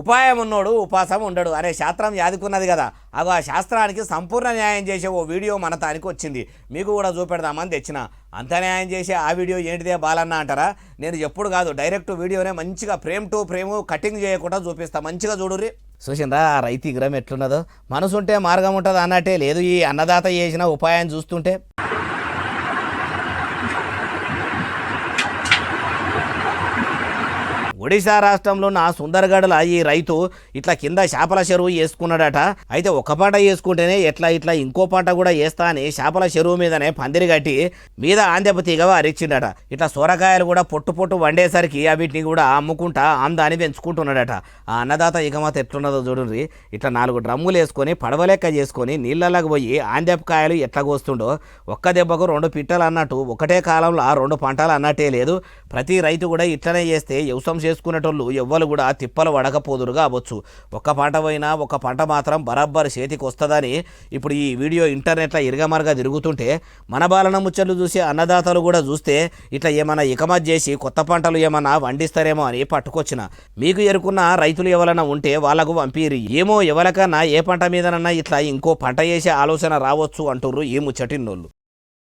ఉపాయం ఉన్నోడు ఉపాసం ఉండడు. అనే శాస్త్రం యాదుకున్నది కదా. అగో ఆ శాస్త్రానికి సంపూర్ణ న్యాయం చేసే ఓ వీడియో మన తానికి వచ్చింది. మీకు కూడా చూపెడదామని తెచ్చిన. అంత న్యాయం చేసే ఆ వీడియో ఏంటిదే బాలన్న అంటారా? నేను ఎప్పుడు కాదు డైరెక్ట్ వీడియోనే మంచిగా ఫ్రేమ్ టు ఫ్రేమ్ కటింగ్ చేయకుండా చూపిస్తా. మంచిగా చూడుర్రి. చూసిందా ఆ రైతు విగ్రహం ఎట్లున్నదో? మనసుంటే మార్గం ఉంటుంది అన్నట్టే. లేదు ఈ అన్నదాత చేసిన ఉపాయం చూస్తుంటే ఒడిశా రాష్ట్రంలో ఉన్న సుందరగఢల ఈ రైతు ఇట్లా కింద చేపల చెరువు వేసుకున్నాడట. అయితే ఒక పంట వేసుకుంటేనే ఎట్లా ఇట్లా ఇంకో పంట కూడా వేస్తా అని చేపల చెరువు మీదనే పందిరి కట్టి మీద ఆందెపు తీగ అరిచిండట ఇట్లా సొరకాయలు కూడా పొట్టు పొట్టు వండేసరికి వీటిని కూడా అమ్ముకుంటా ఆమ్దాని పెంచుకుంటున్నాడట. ఆ అన్నదాత ఇకమాత ఎట్లున్నదో చూడండి ఇట్లా నాలుగు డ్రమ్ములు వేసుకొని పడవలెక్క చేసుకొని నీళ్ళలోకి పోయి ఆందెపకాయలు ఎట్లా కోస్తుండో ఒక్క దెబ్బకు రెండు పిట్టలు అన్నట్టు ఒకటే కాలంలో ఆ రెండు పంటలు అన్నట్టే లేదు. ప్రతి రైతు కూడా ఇట్లనే చేస్తే వ్యవసాయం చేసుకునేటోళ్ళు ఎవ్వరు కూడా తిప్పలు వడకపోదురుగా కావచ్చు ఒక్క పంట పోయినా ఒక పంట మాత్రం బరాబ్బర్ చేతికి వస్తుందని ఇప్పుడు ఈ వీడియో ఇంటర్నెట్లో ఇరగమరగా తిరుగుతుంటే మన బాలన ముచ్చట్లు చూసి అన్నదాతలు కూడా చూస్తే ఇట్లా ఏమైనా ఇకమత్ చేసి కొత్త పంటలు ఏమైనా వండిస్తారేమో అని పట్టుకొచ్చిన. మీకు ఎరుకున్న రైతులు ఎవరైనా ఉంటే వాళ్ళకు పంపిరి. ఏమో ఎవరికన్నా ఏ పంట మీదనన్నా ఇట్లా ఇంకో పంట చేసే ఆలోచన రావచ్చు అంటుర్రు ఈ ముచ్చటిన్నోళ్ళు.